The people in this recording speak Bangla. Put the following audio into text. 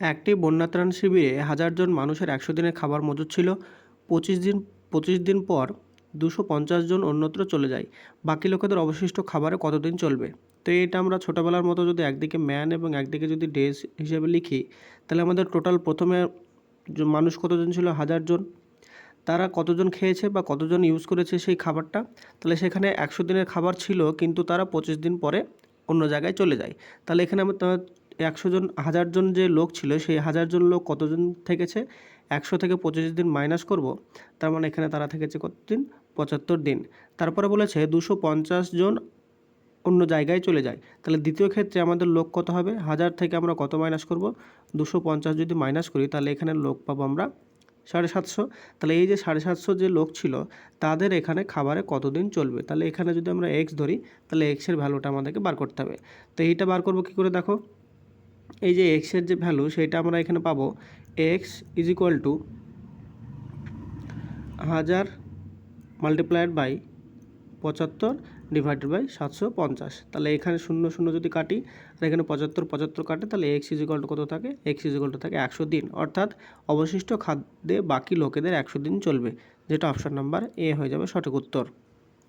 একটি বন্যাত্রাণ শিবিরে হাজার জন মানুষের একশো দিনের খাবার মজুদ ছিল। পঁচিশ দিন পঁচিশ দিন পর দুশো পঞ্চাশ জন অন্যত্র চলে যায়। বাকি লোকেদের অবশিষ্ট খাবারে কতদিন চলবে? তো এটা আমরা ছোটোবেলার মতো যদি একদিকে ম্যান এবং একদিকে যদি ডেজ হিসেবে লিখি, তাহলে আমাদের টোটাল প্রথমে মানুষ কতজন ছিল? হাজার জন। তারা কতজন খেয়েছে বা কতজন ইউজ করেছে সেই খাবারটা? তাহলে সেখানে একশো দিনের খাবার ছিল, কিন্তু তারা পঁচিশ দিন পরে অন্য জায়গায় চলে যায়। তাহলে এখানে আমরা একশো জন, হাজার জন যে লোক ছিল, সেই হাজার জন লোক কতজন থেকেছে? একশো থেকে পঁচিশ দিন মাইনাস করব। তার মানে এখানে তারা থেকেছে কত দিন পঁচাত্তর দিন। তারপরে বলেছে দুশো পঞ্চাশ জন অন্য জায়গায় চলে যায়। তাহলে দ্বিতীয় ক্ষেত্রে আমাদের লোক কত হবে? হাজার থেকে আমরা কত মাইনাস করব? দুশো পঞ্চাশ যদি মাইনাস করি, তাহলে এখানে লোক পাবো আমরা সাড়ে সাতশো। তাহলে এই যে সাড়ে সাতশো যে লোক ছিল, তাদের এখানে খাবারে কতদিন চলবে? তাহলে এখানে যদি আমরা এক্স ধরি, তাহলে এক্সের ভ্যালুটা আমাদেরকে বার করতে হবে। তো এইটা বার করব কী করে দেখো? এই যে এক্সের যে ভ্যালু সেটা আমরা এখানে পাবো এক্স ইজ ইকুয়াল টু হাজার মাল্টিপ্লাইড বাই পঁচাত্তর ডিভাইডেড বাই সাতশো পঞ্চাশ। তাহলে এখানে শূন্য শূন্য যদি কাটি, আর এখানে পঁচাত্তর পঁচাত্তর কাটে, তাহলে এক্স ইজিকল টু কত থাকে? এক্স ইজিকল টু থাকে একশো দিন অর্থাৎ অবশিষ্ট খাদ্যে বাকি লোকেদের একশো দিন চলবে, যেটা অপশন নাম্বার এ হয়ে যাবে সঠিক উত্তর।